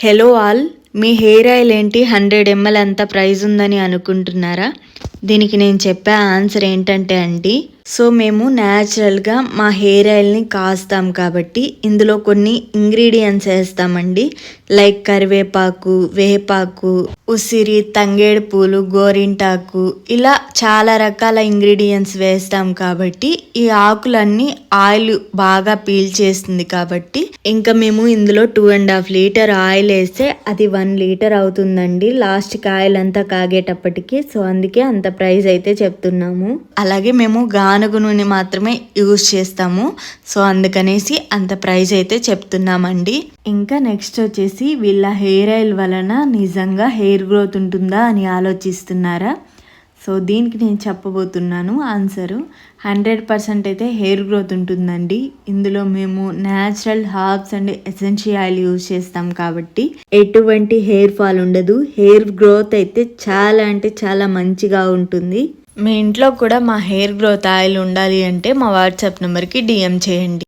Hello all మీ hair oil ఏంటి? Hundred ML అంత ప్రైజ్ ఉందని అనుకుంటున్నారా? దీనికి నేను చెప్పే ఆన్సర్ ఏంటంటే అండి సో మేము న్యాచురల్గా మా హెయిర్ ఆయిల్ని కాస్తాం కాబట్టి ఇందులో కొన్ని ఇంగ్రీడియంట్స్ వేస్తామండి. లైక్ కరివేపాకు వేపాకు ఉసిరి తంగేడు పూలు గోరింటాకు ఇలా చాలా రకాల ఇంగ్రీడియంట్స్ వేస్తాం కాబట్టి ఈ ఆకులన్నీ ఆయిల్ బాగా పీల్చేస్తుంది కాబట్టి ఇంకా మేము ఇందులో two and half litre oil వేస్తే అది వన్ లీటర్ అవుతుందండి. లాస్ట్కి ఆయిల్ అంతా కాగేటప్పటికి సో అందుకే అంత ప్రైస్ అయితే చెప్తున్నాము. అలాగే మేము గానుగు నూనె మాత్రమే యూజ్ చేస్తాము. సో అందుకనేసి అంత ప్రైస్ అయితే చెప్తున్నామండి. ఇంకా నెక్స్ట్ వచ్చేసి వీళ్ళ హెయిర్ ఆయిల్ వలన నిజంగా హెయిర్ గ్రోత్ ఉంటుందా అని ఆలోచిస్తున్నారా? సో దీనికి నేను చెప్పబోతున్నాను ఆన్సరు. హండ్రెడ్ పర్సెంట్ అయితే హెయిర్ గ్రోత్ ఉంటుందండి. ఇందులో మేము natural herbs and essential oil use చేస్తాం కాబట్టి ఎటువంటి హెయిర్ ఫాల్ ఉండదు. హెయిర్ గ్రోత్ అయితే చాలా అంటే చాలా మంచిగా ఉంటుంది. మీ ఇంట్లో కూడా మా హెయిర్ గ్రోత్ ఆయిల్ ఉండాలి అంటే మా వాట్సాప్ నెంబర్కి డిఎం చేయండి.